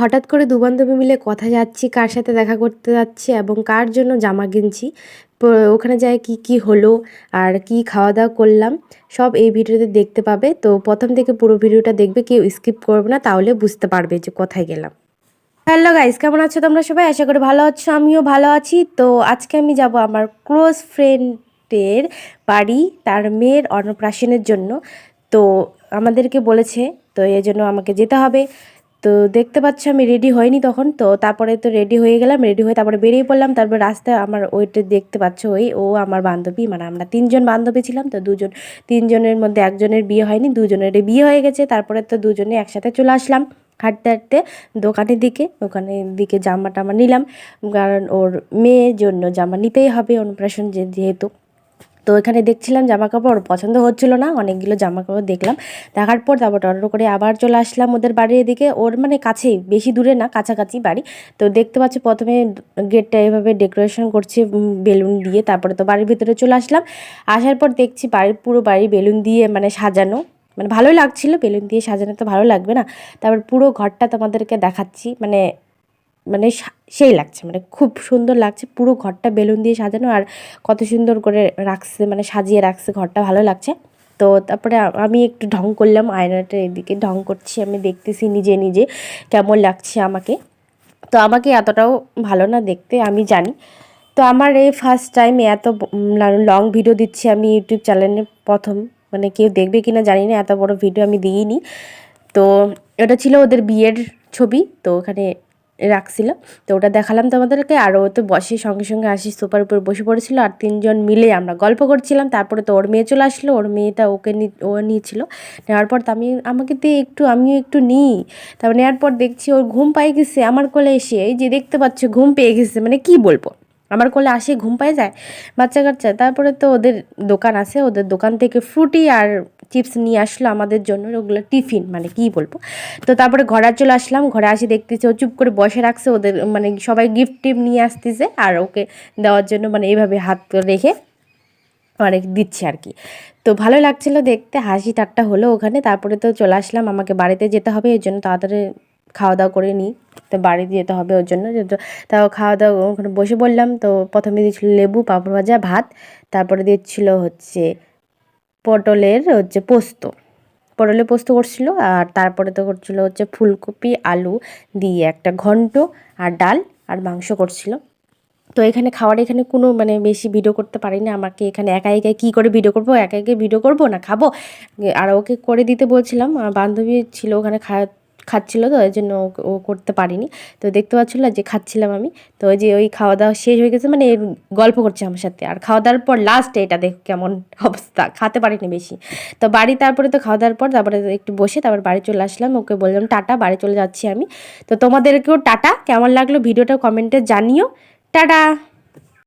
হঠাৎ করে দু বান্ধবী মিলে কথা যাচ্ছি, কার সাথে দেখা করতে যাচ্ছি এবং কার জন্য জামা কিনছি ওখানে যায় কি কি হলো আর কি খাওয়া দাওয়া করলাম, সব এই ভিডিওতে দেখতে পাবে। তো প্রথম থেকে পুরো ভিডিওটা দেখবে, কেউ স্কিপ করবে না, তাহলে বুঝতে পারবে যে কোথায় গেলাম। হ্যালো গাইস, কেমন আছো তোমরা সবাই? আশা করি ভালো আছো, আমিও ভালো আছি। তো আজকে আমি যাব আমার ক্লোজ ফ্রেন্ডের বাড়ি, তার মেয়ের অন্নপ্রাশনের জন্য। তো আমাদেরকে বলেছে, তো এই জন্য আমাকে যেতে হবে। তো দেখতে পাচ্ছ আমি রেডি হয়নি তখন, তো তারপরে তো রেডি হয়ে গেলাম রেডি হয়ে তারপরে বেরিয়ে পড়লাম, তারপর রাস্তায় আমার ওইটা দেখতে পাচ্ছ ওই, ও আমার বান্ধবী মানে আমরা তিনজন বান্ধবী ছিলাম, তো দুজন, তিনজনের মধ্যে একজনের বিয়ে হয়নি দুজনের বিয়ে হয়ে গেছে, তারপরে তো দুজনে একসাথে চলে আসলাম হাঁটতে হাঁটতে দোকানের দিকে দোকানের দিকে জামা টামা নিলাম, কারণ ওর মেয়ের জন্য জামা নিতেই হবে অনুপ্রাশন যেহেতু। তো এখানে দেখছিলাম জামা কাপড় পছন্দ হচ্ছিল না, অনেকগুলো জামা কাপড় দেখলাম। দেখার পর তারপর অর্ডার করে আবার চলে আসলাম ওদের বাড়ির এদিকে। ওর মানে কাছেই, বেশি দূরে না, কাছাকাছি বাড়ি। তো দেখতে পাচ্ছি প্রথমে গেটটা এভাবে ডেকোরেশন করছে বেলুন দিয়ে। তারপরে তো বাড়ির ভিতরে চলে আসলাম। আসার পর দেখছি বাড়ির, পুরো বাড়ি বেলুন দিয়ে মানে সাজানো। মানে ভালোই লাগছিল, বেলুন দিয়ে সাজানো তো ভালো লাগবে না। তারপর পুরো ঘরটা তোমাদেরকে দেখাচ্ছি। মানে মানে সেই লাগছে মানে খুব সুন্দর লাগছে, পুরো ঘরটা বেলুন দিয়ে সাজানো আর কত সুন্দর করে রাখছে মানে সাজিয়ে রাখছে, ঘরটা ভালো লাগছে। তো তারপরে আমি একটু ঢং করলাম, আয়নাটা এদিকে ঢং করছি, আমি দেখতেছি নিজে নিজে কেমন লাগছে আমাকে। তো আমাকে এতটাও ভালো না দেখতে, আমি জানি। তো আমার এই ফার্স্ট টাইম এত লং ভিডিও দিচ্ছি আমি ইউটিউব চ্যানেলে প্রথম মানে কেউ দেখবে কি না জানি না, এত বড় ভিডিও আমি দিইনি। তো এটা ছিল ওদের বিয়ের ছবি, তো ওখানে রাখছিল তো ওটা দেখালাম তোমাদেরকে। আর ও তো বসে সঙ্গে সঙ্গে আসি সোফার উপর বসে পড়েছিল আর তিনজন মিলে আমরা গল্প করছিলাম। তারপরে তো ওর মেয়ে চলে আসলো। ওর মেয়েটা ওকে ও নিয়েছিল। নেওয়ার পর আমি, আমাকে দিয়ে একটু, আমিও একটু নিই। তারপর নেওয়ার পর দেখছি ওর ঘুম পাই গেছে। আমার কোলে এসে, এই যে দেখতে পাচ্ছ, ঘুম পেয়ে গেছে। মানে কি বলব? আমার কোলে আসে, ঘুম পায়ে যায়, বাচ্চা কাচ্চা। তারপরে তো ওদের দোকান আছে, ওদের দোকান থেকে ফ্রুটি আর চিপস নিয়ে আসলো আমাদের জন্য, ওগুলো টিফিন মানে কি বলব। তো তারপরে ঘরে চলে আসলাম, ঘরে আসি দেখতেছি ও চুপ করে বসে রাখছে, ওদের মানে সবাই গিফট টিপ নিয়ে আসতেছে, আর ওকে দেওয়ার জন্য মানে এইভাবে হাত রেখে অনেক দিচ্ছে আর কি। তো ভালো লাগছিল দেখতে, হাসি ঠাট্টা হলো ওখানে, তারপরে তো চলে আসলাম, আমাকে বাড়িতে যেতে হবে, এর জন্য তাড়াতাড়ি খাওয়া দাওয়া করে নিই। তো বাড়ি যেতে হবে ওর জন্য। তাও খাওয়া দাওয়া ওখানে বসে বললাম তো প্রথমে দিয়েছিল লেবু, পাঁপড় ভাজা, ভাত, তারপরে দিচ্ছিল হচ্ছে পটলের হচ্ছে পোস্ত। পটলের পোস্ত করছিল আর তারপরে তো করছিল হচ্ছে ফুলকপি, আলু দিয়ে একটা ঘন্ট আর ডাল আর মাংস করছিল। তো এখানে খাওয়ার এখানে কোনো মানে বেশি ভিডিও করতে পারি না আমাকে এখানে একা একাই কী করে ভিডিও করব? একা একা ভিডিও করব না? খাব? আর ওকে করে দিতে বলছিলাম। বান্ধবী ছিল ওখানে খা খাচ্ছিলো তো ওই জন্য ও- করতে পারিনি। তো দেখতে পাচ্ছিলো যে খাচ্ছিলাম আমি। তো ওই যে ওই খাওয়া দাওয়া শেষ হয়ে গেছে মানে গল্প করছে আমার সাথে। আর খাওয়া দাওয়ার পর লাস্টে এটা দেখ কেমন অবস্থা। খেতে পারিনি বেশি। তো বাড়ি তারপরে তো খাওয়া দাওয়ার পর তারপরে একটু বসে তারপর বাড়ি চলে আসলাম। ওকে বললাম, টাটা, বাড়ি চলে যাচ্ছি আমি। তো তোমাদেরকেও টাটা। কেমন লাগল ভিডিওটা কমেন্টে জানিও। টাটা!